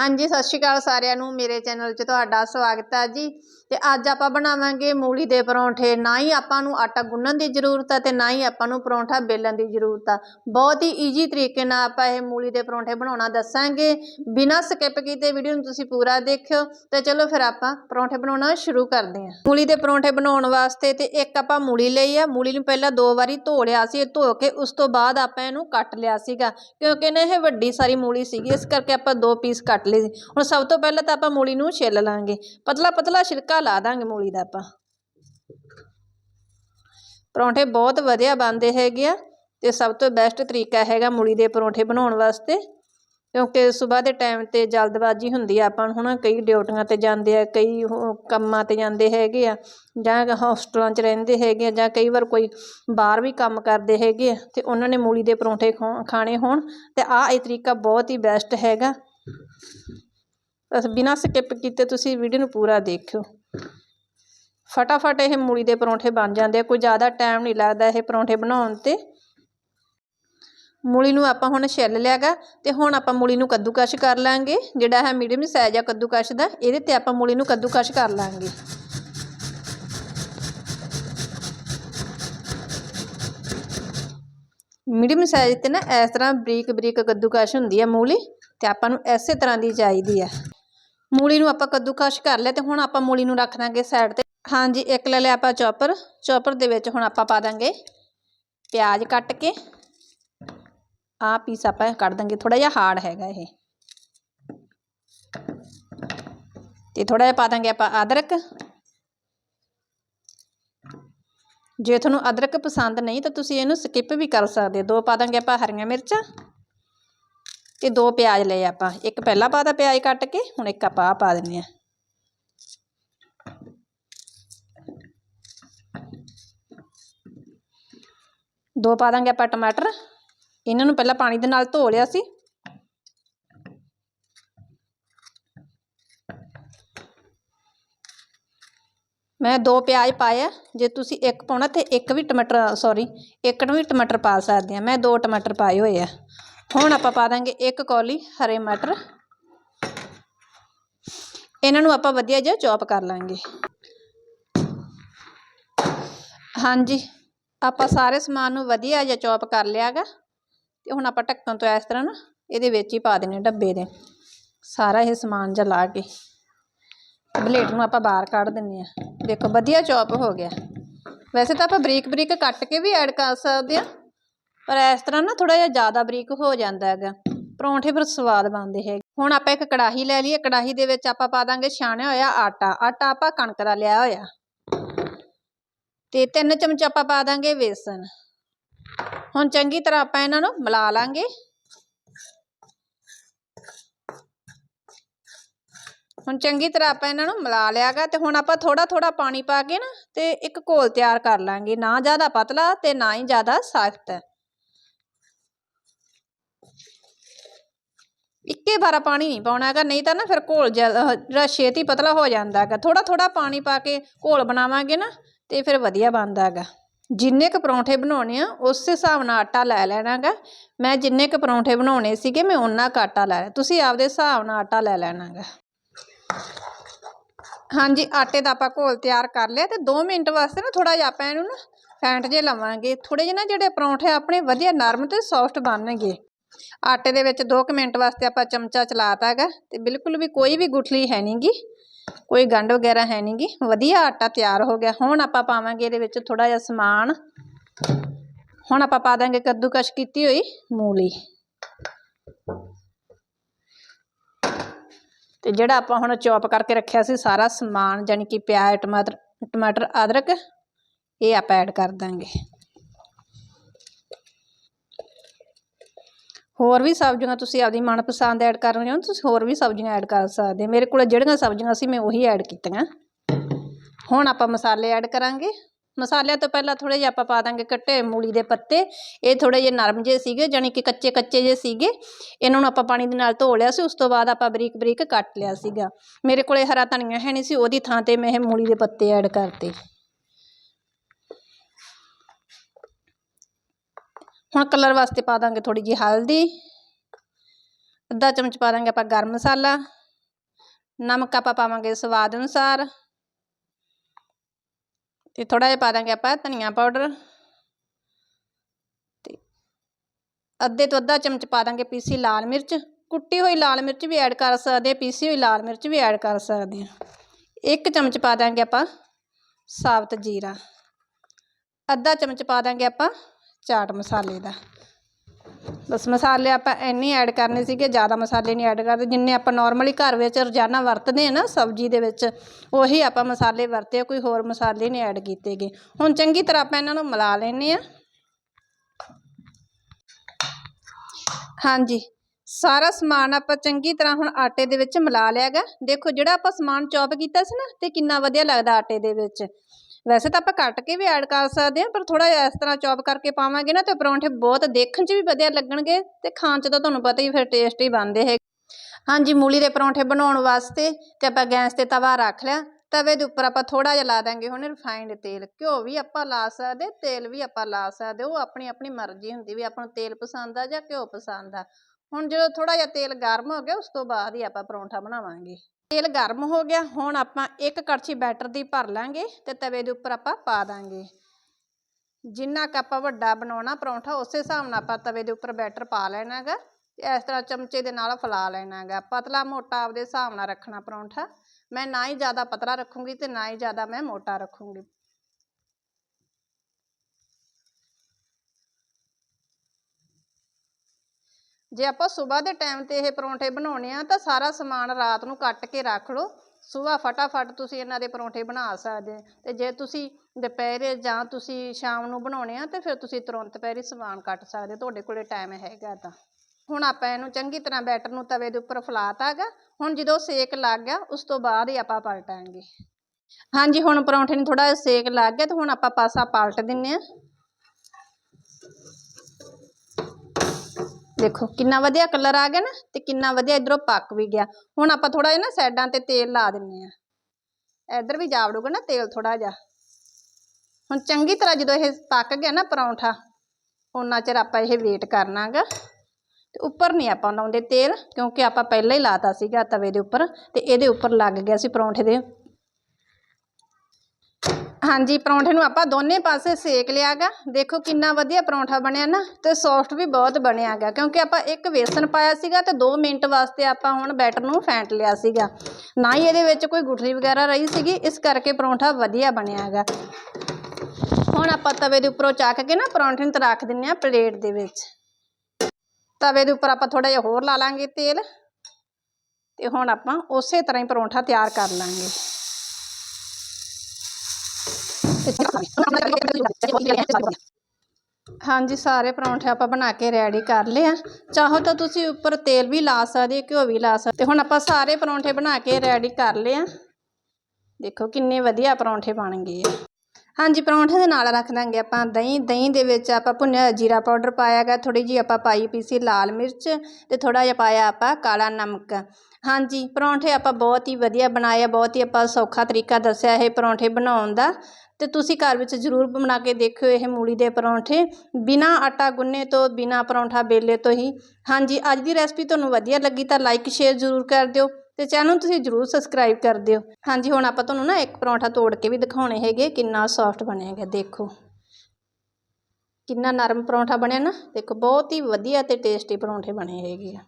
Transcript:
ਹਾਂਜੀ, ਸਤਿ ਸ਼੍ਰੀ ਅਕਾਲ ਸਾਰਿਆਂ ਨੂੰ। ਮੇਰੇ ਚੈਨਲ 'ਚ ਤੁਹਾਡਾ ਸਵਾਗਤ ਹੈ ਜੀ। ਤੇ ਅੱਜ ਆਪਾਂ ਬਣਾਵਾਂਗੇ ਮੂਲੀ ਦੇ ਪਰੌਂਠੇ। ਨਾ ਹੀ ਆਪਾਂ ਨੂੰ ਆਟਾ ਗੁੰਨਣ ਦੀ ਜ਼ਰੂਰਤ ਹੈ ਤੇ ਨਾ ਹੀ ਆਪਾਂ ਨੂੰ ਪਰੌਂਠਾ ਬੇਲਣ ਦੀ ਜ਼ਰੂਰਤ ਆ। ਬਹੁਤ ਹੀ ਈਜ਼ੀ ਤਰੀਕੇ ਨਾਲ ਆਪਾਂ ਇਹ ਮੂਲੀ ਦੇ ਪਰੌਂਠੇ ਬਣਾਉਣਾ ਦੱਸਾਂਗੇ। ਬਿਨਾਂ ਸਕਿਪ ਕੀਤੇ ਵੀਡੀਓ ਨੂੰ ਤੁਸੀਂ ਪੂਰਾ ਦੇਖਿਓ। ਤੇ ਚਲੋ ਫਿਰ ਆਪਾਂ ਪਰੌਂਠੇ ਬਣਾਉਣਾ ਸ਼ੁਰੂ ਕਰਦੇ ਹਾਂ। ਮੂਲੀ ਦੇ ਪਰੌਂਠੇ ਬਣਾਉਣ ਵਾਸਤੇ ਤੇ ਇੱਕ ਆਪਾਂ ਮੂਲੀ ਲਈ ਆ। ਮੂਲੀ ਨੂੰ ਪਹਿਲਾਂ ਦੋ ਵਾਰੀ ਧੋ ਲਿਆ ਸੀ। ਧੋ ਕੇ ਉਸ ਤੋਂ ਬਾਅਦ ਆਪਾਂ ਇਹਨੂੰ ਕੱਟ ਲਿਆ ਸੀਗਾ। ਕਿਉਂਕਿ ਨਾ ਇਹ ਵੱਡੀ ਸਾਰੀ ਮੂਲੀ ਸੀਗੀ। ਇਸ ਕਰਕੇ ਆਪਾਂ ਦੋ ਪੀਸ ਕੱਟ ਲਏ ਹੁਣ ਸਭ ਤੋਂ ਪਹਿਲਾਂ ਤਾਂ ਆਪਾਂ ਮੂਲੀ ਨੂੰ ਛਿੱਲ ਲਾਂਗੇ। ਪਤਲਾ ਪਤਲਾ ਛਿਲਕਾ ਲਾ ਦਾਂਗੇ ਮੂਲੀ ਦਾ ਆਪਾਂ। ਪਰੌਂਠੇ ਬਹੁਤ ਵਧੀਆ ਬਣਦੇ ਹੈਗੇ ਆ ਤੇ ਸਭ ਤੋਂ ਬੈਸਟ ਤਰੀਕਾ ਹੈਗਾ ਮੂਲੀ ਦੇ ਪਰੌਂਠੇ ਬਣਾਉਣ ਵਾਸਤੇ। ਕਿਉਂਕਿ ਸਵੇਰ ਦੇ ਟਾਈਮ ਤੇ ਜਲਦਬਾਜ਼ੀ ਹੁੰਦੀ ਆ, ਆਪਾਂ ਨੂੰ ਹੁਣ ਕਈ ਡਿਊਟੀਆਂ ਤੇ ਜਾਂਦੇ ਆ, ਕਈ ਕੰਮਾਂ ਤੇ ਜਾਂਦੇ ਹੈਗੇ ਆ, ਜਾਂ ਹੋਸਟਲਾਂ 'ਚ ਰਹਿੰਦੇ ਹੈਗੇ ਆ, ਜਾਂ ਕਈ ਵਾਰ ਕੋਈ ਬਾਹਰ ਵੀ ਕੰਮ ਕਰਦੇ ਹੈਗੇ ਆ, ਤੇ ਉਹਨਾਂ ਨੇ ਮੂਲੀ ਦੇ ਪਰੌਂਠੇ ਖਾ- ਖਾਣੇ ਹੋਣ, ਤੇ ਆਹ ਇਹ ਤਰੀਕਾ ਬਹੁਤ ਹੀ ਬੈਸਟ ਹੈਗਾ। ਬਿਨਾਂ ਸਕਿਪ ਕੀਤੇ ਤੁਸੀਂ ਵੀਡੀਓ ਨੂੰ ਪੂਰਾ ਦੇਖਿਓ। ਫਟਾਫਟ ਇਹ ਮੂਲੀ ਦੇ ਪਰੌਂਠੇ ਬਣ ਜਾਂਦੇ ਆ। ਕੋਈ ਜ਼ਿਆਦਾ ਟਾਈਮ ਨਹੀਂ ਲੱਗਦਾ ਇਹ ਪਰੌਂਠੇ ਬਣਾਉਣ ਤੇ। ਮੂਲੀ ਨੂੰ ਆਪਾਂ ਹੁਣ ਛਿੱਲ ਲਿਆਗਾ ਤੇ ਹੁਣ ਆਪਾਂ ਮੂਲੀ ਨੂੰ ਕੱਦੂਕਸ਼ ਕਰ ਲਾਂਗੇ। ਜਿਹੜਾ ਹੈ ਮੀਡੀਅਮ ਸਾਈਜ਼ ਆ ਕੱਦੂਕਸ਼ ਦਾ, ਇਹਦੇ ਤੇ ਆਪਾਂ ਮੂਲੀ ਨੂੰ ਕੱਦੂਕਸ਼ ਕਰ ਲਾਂਗੇ। ਮੀਡੀਅਮ ਸਾਈਜ਼ ਤੇ ਨਾ ਇਸ ਤਰ੍ਹਾਂ ਬਰੀਕ ਬਰੀਕ ਕੱਦੂਕਸ਼ ਹੁੰਦੀ ਹੈ ਮੂਲੀ। ਤੇ ਆਪਾਂ ਨੂੰ ਐਸੇ ਤਰ੍ਹਾਂ ਦੀ ਚਾਹੀਦੀ ਹੈ ਮੂਲੀ ਨੂੰ ਆਪਾਂ ਕੱਦੂਕਸ਼ ਕਰ ਲਿਆ ਤੇ ਹੁਣ ਆਪਾਂ ਮੂਲੀ ਨੂੰ ਰੱਖ ਦਾਂਗੇ ਸਾਈਡ ਤੇ। ਹਾਂਜੀ, ਇੱਕ ਲੈ ਲਿਆ ਆਪਾਂ ਚੌਪਰ। ਚੌਪਰ ਦੇ ਵਿੱਚ ਹੁਣ ਆਪਾਂ ਪਾ ਦਾਂਗੇ ਪਿਆਜ਼ ਕੱਟ ਕੇ। ਆਹ ਪੀਸ ਆਪਾਂ ਕੱਢ ਦਾਂਗੇ ਥੋੜਾ ਜਿਹਾ ਹਾਰਡ ਹੈਗਾ ਇਹ। ਤੇ ਥੋੜਾ ਜਿਹਾ ਪਾ ਦਾਂਗੇ ਆਪਾਂ ਅਦਰਕ। ਜੇ ਤੁਹਾਨੂੰ ਅਦਰਕ ਪਸੰਦ ਨਹੀਂ ਤਾਂ ਤੁਸੀਂ ਇਹਨੂੰ ਸਕਿਪ ਵੀ ਕਰ ਸਕਦੇ ਹੋ। ਦੋ ਪਾ ਦਾਂਗੇ ਆਪਾਂ ਹਰੀਆਂ ਮਿਰਚਾਂ। ਤੇ ਦੋ ਪਿਆਜ਼ ਲਏ ਆਪਾਂ। ਇੱਕ ਪਹਿਲਾਂ ਪਾਤਾ ਪਿਆਜ਼ ਕੱਟ ਕੇ, ਹੁਣ ਇੱਕ ਆਪਾਂ ਆਹ ਪਾ ਦਿੰਨੇ ਆ ਦੋ ਪਾ ਦਾਂਗੇ ਆਪਾਂ ਟਮਾਟਰ। ਇਹਨਾਂ ਨੂੰ ਪਹਿਲਾਂ ਪਾਣੀ ਦੇ ਨਾਲ ਧੋ ਲਿਆ ਸੀ। ਮੈਂ ਦੋ ਪਿਆਜ਼ ਪਾਏ ਆ। ਜੇ ਤੁਸੀਂ ਇੱਕ ਪਾਉਣਾ ਤੇ ਇੱਕ ਵੀ ਟਮਾਟਰ ਸੌਰੀ ਇੱਕ ਨੂੰ ਵੀ ਟਮਾਟਰ ਪਾ ਸਕਦੇ ਆ। ਮੈਂ ਦੋ ਟਮਾਟਰ ਪਾਏ ਹੋਏ ਆ। ਹੁਣ ਆਪਾਂ ਪਾ ਦਾਂਗੇ ਇੱਕ ਕੌਲੀ ਹਰੇ ਮਟਰ। ਇਹਨਾਂ ਨੂੰ ਆਪਾਂ ਵਧੀਆ ਜਿਹਾ ਚੌਪ ਕਰ ਲਾਂਗੇ। ਹਾਂਜੀ, ਆਪਾਂ ਸਾਰੇ ਸਮਾਨ ਨੂੰ ਵਧੀਆ ਜਿਹਾ ਚੌਪ ਕਰ ਲਿਆਗਾ। ਤੇ ਹੁਣ ਆਪਾਂ ਢੱਕਣ ਤੋਂ ਇਸ ਤਰ੍ਹਾਂ ਨਾ ਇਹਦੇ ਵਿੱਚ ਹੀ ਪਾ ਦੇਣੇ ਡੱਬੇ ਦੇ। ਸਾਰਾ ਇਹ ਸਮਾਨ ਜਿਹਾ ਲਾ ਕੇ। ਬਲੇਟ ਨੂੰ ਆਪਾਂ ਬਾਹਰ ਕੱਢ ਦਿੰਨੇ ਆ। ਦੇਖੋ, ਵਧੀਆ ਚੌਪ ਹੋ ਗਿਆ। ਵੈਸੇ ਤਾਂ ਆਪਾਂ ਬਰੀਕ ਬਰੀਕ ਕੱਟ ਕੇ ਵੀ ਐਡ ਕਰ ਸਕਦੇ ਆ। ਪਰ ਇਸ ਤਰ੍ਹਾਂ ਨਾ ਥੋੜਾ ਜਿਹਾ ਜ਼ਿਆਦਾ ਬਰੀਕ ਹੋ ਜਾਂਦਾ ਹੈਗਾ। ਪਰੌਂਠੇ ਫਿਰ ਸਵਾਦ ਬਣਦੇ ਹੈਗੇ। ਹੁਣ ਆਪਾਂ ਇੱਕ ਕੜਾਹੀ ਲੈ ਲਈਏ। ਕੜਾਹੀ ਦੇ ਵਿੱਚ ਆਪਾਂ ਪਾ ਦਾਂਗੇ ਛਾਣਿਆ ਹੋਇਆ ਆਟਾ। ਆਟਾ ਆਪਾਂ ਕਣਕ ਦਾ ਲਿਆ ਹੋਇਆ। ਤੇ ਤਿੰਨ ਚਮਚ ਆਪਾਂ ਪਾ ਦਾਂਗੇ ਵੇਸਣ। ਹੁਣ ਚੰਗੀ ਤਰ੍ਹਾਂ ਆਪਾਂ ਇਹਨਾਂ ਨੂੰ ਮਿਲਾ ਲਾਂਗੇ। ਹੁਣ ਚੰਗੀ ਤਰ੍ਹਾਂ ਆਪਾਂ ਇਹਨਾਂ ਨੂੰ ਮਿਲਾ ਲਿਆਗਾ ਤੇ ਹੁਣ ਆਪਾਂ ਥੋੜਾ ਥੋੜਾ ਪਾਣੀ ਪਾ ਕੇ ਨਾ ਤੇ ਇੱਕ ਘੋਲ ਤਿਆਰ ਕਰ ਲਾਂਗੇ। ਨਾ ਜ਼ਿਆਦਾ ਪਤਲਾ ਤੇ ਨਾ ਹੀ ਜ਼ਿਆਦਾ ਸਖਤ। ਇੱਕੇ ਵਾਰਾ ਪਾਣੀ ਨਹੀਂ ਪਾਉਣਾ ਹੈਗਾ, ਨਹੀਂ ਤਾਂ ਨਾ ਫਿਰ ਘੋਲ ਜਿਹੜਾ ਛੇਤੀ ਪਤਲਾ ਹੋ ਜਾਂਦਾ ਹੈਗਾ। ਥੋੜਾ ਥੋੜਾ ਪਾਣੀ ਪਾ ਕੇ ਘੋਲ ਬਣਾਵਾਂਗੇ ਨਾ ਤੇ ਫਿਰ ਵਧੀਆ ਬਣਦਾ ਹੈਗਾ। ਜਿੰਨੇ ਕ ਪਰੌਂਠੇ ਬਣਾਉਣੇ ਆ, ਉਸ ਹਿਸਾਬ ਨਾਲ ਆਟਾ ਲੈ ਲੈਣਾਗਾ ਮੈਂ ਜਿੰਨੇ ਕ ਪਰੌਂਠੇ ਬਣਾਉਣੇ ਸੀਗੇ, ਮੈਂ ਉਹਨਾਂ ਕ ਆਟਾ ਲੈ ਤੁਸੀਂ ਆਪਦੇ ਹਿਸਾਬ ਨਾਲ ਆਟਾ ਲੈ ਲੈਣਾਗਾ ਹਾਂਜੀ, ਆਟੇ ਦਾ ਆਪਾਂ ਘੋਲ ਤਿਆਰ ਕਰ ਲਿਆ ਤੇ 2 ਮਿੰਟ ਵਾਸਤੇ ਨਾ ਥੋੜਾ ਜਿਹਾ ਆਪਾਂ ਇਹਨੂੰ ਨਾ ਫੈਂਟ ਜੇ ਲਵਾਂਗੇ। ਥੋੜੇ ਜਿਹੇ ਨਾ ਜਿਹੜੇ ਪਰੌਂਠੇ ਆਪਣੇ ਵਧੀਆ ਨਰਮ ਤੇ ਸੌਫਟ ਬਣਨਗੇ। ਆਟੇ ਦੇ ਵਿੱਚ 2 ਮਿੰਟ ਵਾਸਤੇ ਆਪਾਂ ਚਮਚਾ ਚਲਾਤਾ ਹੈਗਾ ਤੇ ਬਿਲਕੁਲ ਵੀ ਕੋਈ ਵੀ ਗੁਠਲੀ ਹੈ ਨਹੀਂਗੀ ਕੋਈ ਗੰਢ ਵਗੈਰਾ ਹੈ ਨਹੀਂਗੀ ਵਧੀਆ ਆਟਾ ਤਿਆਰ ਹੋ ਗਿਆ। ਹੁਣ ਆਪਾਂ ਪਾਵਾਂਗੇ ਇਹਦੇ ਵਿੱਚ ਥੋੜਾ ਜਿਹਾ ਸਮਾਨ। ਹੁਣ ਆਪਾਂ ਪਾ ਦਾਂਗੇ ਕੱਦੂਕਸ਼ ਕੀਤੀ ਹੋਈ ਮੂਲੀ। ਤੇ ਜਿਹੜਾ ਆਪਾਂ ਹੁਣ ਚੌਪ ਕਰਕੇ ਰੱਖਿਆ ਸੀ ਸਾਰਾ ਸਮਾਨ ਜਾਨੀ ਕਿ ਪਿਆਜ਼ ਟਮਾਟਰ ਟਮਾਟਰ, ਅਦਰਕ, ਇਹ ਆਪਾਂ ਐਡ ਕਰ ਦਾਂਗੇ। ਹੋਰ ਵੀ ਸਬਜ਼ੀਆਂ ਤੁਸੀਂ ਆਪਦੀ ਮਨਪਸੰਦ ਐਡ ਕਰ ਰਹੇ ਹੋ, ਤੁਸੀਂ ਹੋਰ ਵੀ ਸਬਜ਼ੀਆਂ ਐਡ ਕਰ ਸਕਦੇ ਮੇਰੇ ਕੋਲ ਜਿਹੜੀਆਂ ਸਬਜ਼ੀਆਂ ਸੀ, ਮੈਂ ਉਹੀ ਐਡ ਕੀਤੀਆਂ। ਹੁਣ ਆਪਾਂ ਮਸਾਲੇ ਐਡ ਕਰਾਂਗੇ। ਮਸਾਲਿਆਂ ਤੋਂ ਪਹਿਲਾਂ ਥੋੜੇ ਜਿਹਾ ਆਪਾਂ ਪਾ ਦਾਂਗੇ ਕੱਟੇ ਮੂਲੀ ਦੇ ਪੱਤੇ। ਇਹ ਥੋੜੇ ਜਿਹੇ ਨਰਮ ਜਿਹੇ ਸੀਗੇ ਜਾਨੀ ਕਿ ਕੱਚੇ ਕੱਚੇ ਜਿਹੇ ਸੀਗੇ। ਇਹਨਾਂ ਨੂੰ ਆਪਾਂ ਪਾਣੀ ਦੇ ਨਾਲ ਧੋ ਲਿਆ ਸੀ, ਉਸ ਤੋਂ ਬਾਅਦ ਆਪਾਂ ਬਰੀਕ ਬਰੀਕ ਕੱਟ ਲਿਆ ਸੀਗਾ। ਮੇਰੇ ਕੋਲੇ ਹਰਾ ਧਨੀਆ ਹੈ ਨਹੀਂ ਸੀ, ਉਹਦੀ ਥਾਂ ਤੇ ਮੈਂ ਇਹ ਮੂਲੀ ਦੇ ਪੱਤੇ ਐਡ ਕਰਤੇ। ਹੁਣ ਕਲਰ ਵਾਸਤੇ ਪਾ ਦਾਂਗੇ ਥੋੜੀ ਜਿਹੀ ਹਲਦੀ। ਅੱਧਾ ਚਮਚ ਪਾ ਦਾਂਗੇ ਆਪਾਂ ਗਰਮ ਮਸਾਲਾ। ਨਮਕ ਆਪਾਂ ਪਾਵਾਂਗੇ ਸਵਾਦ ਅਨੁਸਾਰ। ਤੇ ਥੋੜਾ ਜਿਹਾ ਪਾ ਦਾਂਗੇ ਆਪਾਂ ਧਨੀਆ ਪਾਊਡਰ। ਤੇ ਅੱਧੇ ਤੋਂ ਅੱਧਾ ਚਮਚ ਪਾ ਦਾਂਗੇ ਪੀਸੀ ਲਾਲ ਮਿਰਚ। ਕੁੱਟੀ ਹੋਈ ਲਾਲ ਮਿਰਚ ਵੀ ਐਡ ਕਰ ਸਕਦੇ ਪੀਸੀ ਹੋਈ ਲਾਲ ਮਿਰਚ ਵੀ ਐਡ ਕਰ ਸਕਦੇ ਹਾਂ। ਇੱਕ ਚਮਚ ਪਾ ਦਾਂਗੇ ਆਪਾਂ ਸਾਬਤ ਜੀਰਾ। ਅੱਧਾ ਚਮਚ ਪਾ ਦਾਂਗੇ ਆਪਾਂ ਚਾਟ ਮਸਾਲੇ ਦਾ। ਬਸ ਮਸਾਲੇ ਆਪਾਂ ਇੰਨੇ ਐਡ ਕਰਨੇ ਸੀਗੇ, ਜ਼ਿਆਦਾ ਮਸਾਲੇ ਨਹੀਂ ਐਡ ਕਰਦੇ, ਜਿੰਨੇ ਆਪਾਂ ਨਾਰਮਲੀ ਘਰ ਵਿੱਚ ਰੋਜ਼ਾਨਾ ਵਰਤਦੇ ਆ ਨਾ ਸਬਜ਼ੀ ਦੇ ਵਿੱਚ, ਉਹੀ ਆਪਾਂ ਮਸਾਲੇ ਵਰਤੇ ਕੋਈ ਹੋਰ ਮਸਾਲੇ ਨਹੀਂ ਐਡ ਕੀਤੇਗੇ ਹੁਣ ਚੰਗੀ ਤਰ੍ਹਾਂ ਆਪਾਂ ਇਹਨਾਂ ਨੂੰ ਮਿਲਾ ਲੈਨੇ ਆ ਹਾਂਜੀ, ਸਾਰਾ ਸਮਾਨ ਆਪਾਂ ਚੰਗੀ ਤਰ੍ਹਾਂ ਹੁਣ ਆਟੇ ਦੇ ਵਿੱਚ ਮਿਲਾ ਲਿਆਗਾ ਦੇਖੋ ਜਿਹੜਾ ਆਪਾਂ ਸਮਾਨ ਚੌਪ ਕੀਤਾ ਸੀ ਨਾ, ਤੇ ਕਿੰਨਾ ਵਧੀਆ ਲੱਗਦਾ ਆਟੇ ਦੇ ਵਿੱਚ। ਵੈਸੇ ਤਾਂ ਆਪਾਂ ਕੱਟ ਕੇ ਵੀ ਐਡ ਕਰ ਸਕਦੇ ਹਾਂ, ਪਰ ਥੋੜਾ ਜਿਹਾ ਇਸ ਤਰ੍ਹਾਂ ਚੌਪ ਕਰਕੇ ਪਾਵਾਂਗੇ ਨਾ ਤੇ ਪਰੌਂਠੇ ਬਹੁਤ ਦੇਖਣ 'ਚ ਵੀ ਵਧੀਆ ਲੱਗਣਗੇ ਤੇ ਖਾਣ 'ਚ ਤਾਂ ਤੁਹਾਨੂੰ ਪਤਾ ਹੀ ਫਿਰ ਟੇਸਟੀ ਬਣਦੇ ਹੈ ਹਾਂਜੀ, ਮੂਲੀ ਦੇ ਪਰੌਂਠੇ ਬਣਾਉਣ ਵਾਸਤੇ ਤੇ ਆਪਾਂ ਗੈਸ ਤੇ ਤਵਾ ਰੱਖ ਲਿਆ। ਤਵੇ ਦੇ ਉੱਪਰ ਆਪਾਂ ਥੋੜਾ ਜਿਹਾ ਲਾ ਦਾਂਗੇ ਹੁਣ ਰਿਫਾਈਨਡ ਤੇਲ। ਘਿਓ ਵੀ ਆਪਾਂ ਲਾ ਸਕਦੇ, ਤੇਲ ਵੀ ਆਪਾਂ ਲਾ ਸਕਦੇ, ਉਹ ਆਪਣੀ ਆਪਣੀ ਮਰਜ਼ੀ ਹੁੰਦੀ ਵੀ ਆਪਾਂ ਨੂੰ ਤੇਲ ਪਸੰਦ ਆ ਜਾਂ ਘਿਓ ਪਸੰਦ ਆ। ਹੁਣ ਜਦੋਂ ਥੋੜਾ ਜਿਹਾ ਤੇਲ ਗਰਮ ਹੋ ਗਿਆ, ਉਸ ਤੋਂ ਬਾਅਦ ਹੀ ਆਪਾਂ ਪਰੌਂਠਾ ਬਣਾਵਾਂਗੇ। ਤੇਲ ਗਰਮ ਹੋ ਗਿਆ, ਹੁਣ ਆਪਾਂ ਇੱਕ ਕੜਛੀ ਬੈਟਰ ਦੀ ਭਰ ਲਾਂਗੇ ਤੇ ਤਵੇ ਦੇ ਉੱਪਰ ਆਪਾਂ ਪਾ ਦਾਂਗੇ। ਜਿੰਨਾ ਕੁ ਆਪਾਂ ਵੱਡਾ ਬਣਾਉਣਾ ਪਰੌਂਠਾ, ਉਸੇ ਹਿਸਾਬ ਨਾਲ ਆਪਾਂ ਤਵੇ ਦੇ ਉੱਪਰ ਬੈਟਰ ਪਾ ਲੈਣਾ ਹੈਗਾ ਤੇ ਇਸ ਤਰ੍ਹਾਂ ਚਮਚੇ ਦੇ ਨਾਲ ਫੈਲਾ ਲੈਣਾ ਹੈਗਾ ਪਤਲਾ ਮੋਟਾ ਆਪਦੇ ਹਿਸਾਬ ਨਾਲ ਰੱਖਣਾ ਪਰੌਂਠਾ। ਮੈਂ ਨਾ ਹੀ ਜ਼ਿਆਦਾ ਪਤਲਾ ਰੱਖੂੰਗੀ ਤੇ ਨਾ ਹੀ ਜ਼ਿਆਦਾ ਮੈਂ ਮੋਟਾ ਰੱਖੂੰਗੀ। ਜੇ ਆਪਾਂ ਸਵੇਰ ਦੇ ਟਾਈਮ ਤੇ ਇਹ ਪਰੌਂਠੇ ਬਣਾਉਣੇ ਆ, ਤਾਂ ਸਾਰਾ ਸਮਾਨ ਰਾਤ ਨੂੰ ਕੱਟ ਕੇ ਰੱਖ ਲਓ। ਸਵੇਰ ਫਟਾਫਟ ਤੁਸੀਂ ਇਹਨਾਂ ਦੇ ਪਰੌਂਠੇ ਬਣਾ ਸਕਦੇ ਹੋ ਤੇ ਜੇ ਤੁਸੀਂ ਦੁਪਹਿਰੇ ਜਾਂ ਤੁਸੀਂ ਸ਼ਾਮ ਨੂੰ ਬਣਾਉਣੇ ਆ, ਤੇ ਫਿਰ ਤੁਸੀਂ ਤੁਰੰਤ ਦੁਪਹਿਰੇ ਸਮਾਨ ਕੱਟ ਸਕਦੇ ਤੁਹਾਡੇ ਕੋਲੇ ਟਾਈਮ ਹੈਗਾ ਤਾਂ। ਹੁਣ ਆਪਾਂ ਇਹਨੂੰ ਚੰਗੀ ਤਰ੍ਹਾਂ ਬੈਟਰ ਨੂੰ ਤਵੇ ਦੇ ਉੱਪਰ ਫੈਲਾਤਾ ਗਾ। ਹੁਣ ਜਦੋਂ ਸੇਕ ਲੱਗ ਗਿਆ, ਉਸ ਤੋਂ ਬਾਅਦ ਹੀ ਆਪਾਂ ਪਲਟਾਂਗੇ। ਹਾਂਜੀ, ਹੁਣ ਪਰੌਂਠੇ ਨੂੰ ਥੋੜਾ ਜਿਹਾ ਸੇਕ ਲੱਗ ਗਿਆ, ਤੇ ਹੁਣ ਆਪਾਂ ਪਾਸਾ ਪਲਟ ਦਿੰਨੇ ਆ। ਦੇਖੋ, ਕਿੰਨਾ ਵਧੀਆ ਕਲਰ ਆ ਗਿਆ ਨਾ ਤੇ ਕਿੰਨਾ ਵਧੀਆ ਇਧਰੋਂ ਪੱਕ ਵੀ ਗਿਆ। ਹੁਣ ਆਪਾਂ ਥੋੜਾ ਜਿਹਾ ਨਾ ਸਾਈਡਾਂ ਤੇ ਤੇਲ ਲਾ ਦਿੰਨੇ ਆ। ਇਧਰ ਵੀ ਜਾਵੜੂਗਾ ਨਾ ਤੇਲ ਥੋੜਾ ਜਿਹਾ। ਹੁਣ ਚੰਗੀ ਤਰ੍ਹਾਂ ਜਦੋਂ ਇਹ ਪੱਕ ਗਿਆ ਨਾ ਪਰੌਂਠਾ ਉਹਨਾਂ ਚਿਰ ਆਪਾਂ ਇਹ ਵੇਟ ਕਰਨਾਗਾ। ਤੇ ਉੱਪਰ ਨਹੀਂ ਆਪਾਂ ਲਾਉਂਦੇ ਤੇਲ, ਕਿਉਂਕਿ ਆਪਾਂ ਪਹਿਲਾਂ ਹੀ ਲਾਤਾ ਸੀਗਾ ਤਵੇ ਦੇ ਉੱਪਰ ਤੇ ਇਹਦੇ ਉੱਪਰ ਲੱਗ ਗਿਆ ਸੀ ਪਰੌਂਠੇ ਦੇ। ਹਾਂਜੀ, ਪਰੌਂਠੇ ਨੂੰ ਆਪਾਂ ਦੋਨੇ ਪਾਸੇ ਸੇਕ ਲਿਆਗਾ। ਦੇਖੋ ਕਿੰਨਾ ਵਧੀਆ ਪਰੌਂਠਾ ਬਣਿਆ ਨਾ ਤੇ ਸੌਫਟ ਵੀ ਬਹੁਤ ਬਣਿਆਗਾ, ਕਿਉਂਕਿ ਆਪਾਂ ਇੱਕ ਵੇਸਣ ਪਾਇਆ ਸੀਗਾ ਤੇ 2 ਮਿੰਟ ਵਾਸਤੇ ਆਪਾਂ ਹੁਣ ਬੈਟਰ ਨੂੰ ਫੈਂਟ ਲਿਆ ਸੀਗਾ। ਨਾ ਹੀ ਇਹਦੇ ਵਿੱਚ ਕੋਈ ਗੁਠਲੀ ਵਗੈਰਾ ਰਹੀ ਸੀਗੀ, ਇਸ ਕਰਕੇ ਪਰੌਂਠਾ ਵਧੀਆ ਬਣਿਆਗਾ। ਹੁਣ ਆਪਾਂ ਤਵੇ ਦੇ ਉੱਪਰੋਂ ਚੱਕ ਕੇ ਨਾ ਪਰੌਂਠੇ ਨੂੰ ਤੇ ਰੱਖ ਦਿੰਨੇ ਆ ਪਲੇਟ ਦੇ ਵਿੱਚ। ਤਵੇ ਦੇ ਉੱਪਰ ਆਪਾਂ ਥੋੜਾ ਜਿਹਾ ਹੋਰ ਲਾ ਲਾਂਗੇ ਤੇਲ, ਤੇ ਹੁਣ ਆਪਾਂ ਉਸੇ ਤਰ੍ਹਾਂ ਹੀ ਪਰੌਂਠਾ ਤਿਆਰ ਕਰ ਲਾਂਗੇ। ਹਾਂਜੀ, ਸਾਰੇ ਪਰੌਂਠੇ ਆਪਾਂ ਬਣਾ ਕੇ ਰੈਡੀ ਕਰ ਲਏ ਆ। ਚਾਹੋ ਤਾਂ ਤੁਸੀਂ ਉੱਪਰ ਤੇਲ ਵੀ ਲਾ ਸਕਦੇ ਘਿਓ ਵੀ ਲਾ ਸਕਦੇ ਹੁਣ ਆਪਾਂ ਸਾਰੇ ਪਰੌਂਠੇ ਬਣਾ ਕੇ ਰੈਡੀ ਕਰ ਲਏ ਆ। ਦੇਖੋ ਕਿੰਨੇ ਵਧੀਆ ਪਰੌਂਠੇ ਬਣ ਗਏ ਆ। ਹਾਂਜੀ, ਪਰੌਂਠੇ ਦੇ ਨਾਲ ਰੱਖ ਦਾਂਗੇ ਆਪਾਂ। ਦਹੀਂ ਦਹੀਂ ਦੇ ਵਿੱਚ ਆਪਾਂ ਭੁੰਨਿਆ ਜੀਰਾ ਪਾਊਡਰ ਪਾਇਆ ਗਾ ਥੋੜੀ ਜੀ ਆਪਾਂ ਪਾਈ ਪੀਸੀ ਲਾਲ ਮਿਰਚ ਤੇ ਥੋੜਾ ਜਿਹਾ ਪਾਇਆ ਆਪਾਂ ਕਾਲਾ ਨਮਕ। ਹਾਂਜੀ, ਪਰੌਂਠੇ ਆਪਾਂ ਬਹੁਤ ਹੀ ਵਧੀਆ ਬਣਾਏ ਆ, ਬਹੁਤ ਹੀ ਆਪਾਂ ਸੌਖਾ ਤਰੀਕਾ ਦੱਸਿਆ ਇਹ ਪਰੌਂਠੇ ਬਣਾਉਣ ਦਾ। ਤੇ ਤੁਸੀਂ ਘਰ ਵਿੱਚ ਜ਼ਰੂਰ ਬਣਾ ਕੇ ਦੇਖਿਓ ਇਹ ਮੂਲੀ ਦੇ ਪਰੌਂਠੇ, ਬਿਨਾ ਆਟਾ ਗੁੰਨੇ ਤੋਂ, ਬਿਨਾ ਪਰੌਂਠਾ ਬੇਲੇ ਤੋਂ ਹੀ। ਹਾਂਜੀ, ਅੱਜ ਦੀ ਰੈਸਪੀ ਤੁਹਾਨੂੰ ਵਧੀਆ ਲੱਗੀ ਤਾਂ ਲਾਈਕ, ਸ਼ੇਅਰ ਜ਼ਰੂਰ ਕਰ ਦਿਓ। ਤੇ ਚੈਨਲ ਨੂੰ ਤੁਸੀਂ ਜ਼ਰੂਰ ਸਬਸਕ੍ਰਾਈਬ ਕਰ ਦਿਓ। ਹਾਂਜੀ, ਹੁਣ ਆਪਾਂ ਤੁਹਾਨੂੰ ਨਾ ਇੱਕ ਪਰੌਂਠਾ ਤੋੜ ਕੇ ਵੀ ਦਿਖਾਉਣੇ ਹੈਗੇ, ਕਿੰਨਾ ਸੌਫਟ ਬਣਿਆ ਹੈਗਾ, ਦੇਖੋ। ਕਿੰਨਾ ਨਰਮ ਪਰੌਂਠਾ ਬਣਿਆ ਨਾ, ਦੇਖੋ, ਬਹੁਤ ਹੀ ਵਧੀਆ ਤੇ ਟੇਸਟੀ ਪਰੌਂਠੇ ਬਣੇ ਹੈਗੇ ਆ।